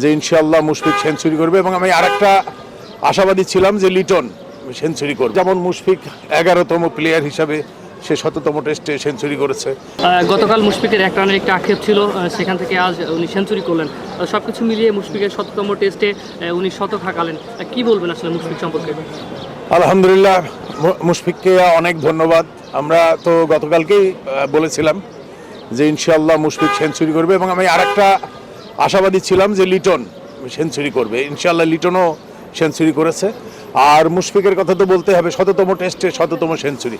যে ইনশাল্লাহ মুশফিক সেঞ্চুরি করবে এবং আমি আরেকটা আশাবাদী ছিলাম যে লিটন সেঞ্চুরি করবে। যেমন মুশফিক এগারোতম প্লেয়ার হিসাবে সে শততম টেস্টে সেঞ্চুরি করেছে। গতকাল মুশফিকের এক রানের একটা আক্ষেপ ছিল সেখান থেকে আজ উনি সেঞ্চুরি করলেন। সব কিছু মিলিয়ে মুশফিকের শততম টেস্টে উনি শতক হাঁকালেন। কি বলবেন আসলে মুশফিক সম্পর্কে? আলহামদুলিল্লাহ মুশফিককে অনেক ধন্যবাদ। আমরা তো গতকালকেই বলেছিলাম যে ইনশাল্লাহ মুশফিক সেঞ্চুরি করবে এবং আমি আরেকটা আশাবাদী ছিলাম যে লিটন সেঞ্চুরি করবে। ইনশাল্লাহ লিটনও সেঞ্চুরি করেছে। আর মুশফিকের কথা তো বলতে হবে, শততম টেস্টে শততম সেঞ্চুরি।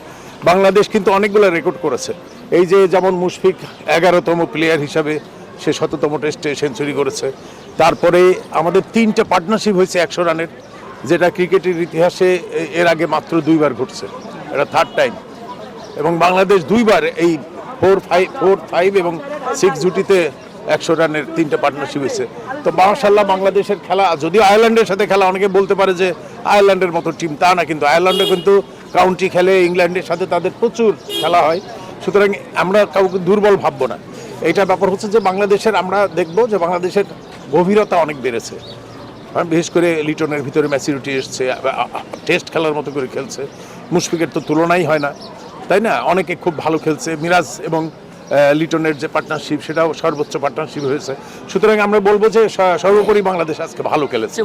বাংলাদেশ কিন্তু অনেকগুলো রেকর্ড করেছে। এই যে যেমন মুশফিক এগারোতম প্লেয়ার হিসাবে সে শততম টেস্টে সেঞ্চুরি করেছে। তারপরে আমাদের তিনটা পার্টনারশিপ হয়েছে একশো রানের, যেটা ক্রিকেটের ইতিহাসে এর আগে মাত্র দুইবার ঘটছে। এটা থার্ড টাইম এবং বাংলাদেশ দুইবার এই ফোর ফাইভ ফোর ফাইভ এবং সিক্স জুটিতে একশো রানের তিনটে পার্টনারশিপ হয়েছে। তো মার্শাল্লাহ বাংলাদেশের খেলা, যদিও আয়ারল্যান্ডের সাথে খেলা, অনেকে বলতে পারে যে আয়ারল্যান্ডের মতো টিম তা না, কিন্তু আয়ারল্যান্ডে কিন্তু কাউন্টি খেলে, ইংল্যান্ডের সাথে তাদের প্রচুর খেলা হয়। সুতরাং আমরা কাউকে দুর্বল ভাববো না। এইটা ব্যাপার হচ্ছে যে বাংলাদেশের, আমরা দেখব যে বাংলাদেশের গভীরতা অনেক বেড়েছে। বিশেষ করে লিটনের ভিতরে ম্যাচিউরিটি এসছে টেস্ট খেলার মতো করে খেলছে। মুশফিকের তো তুলনাই হয় না। তাই না? অনেকে খুব ভালো খেলছে। মিরাজ এবং লিটনের যে পার্টনারশিপ সেটাও সর্বোচ্চ পার্টনারশিপ হয়েছে। সুতরাং আমরা বলব যে সর্বোপরি বাংলাদেশ আজকে ভালো খেলেছে।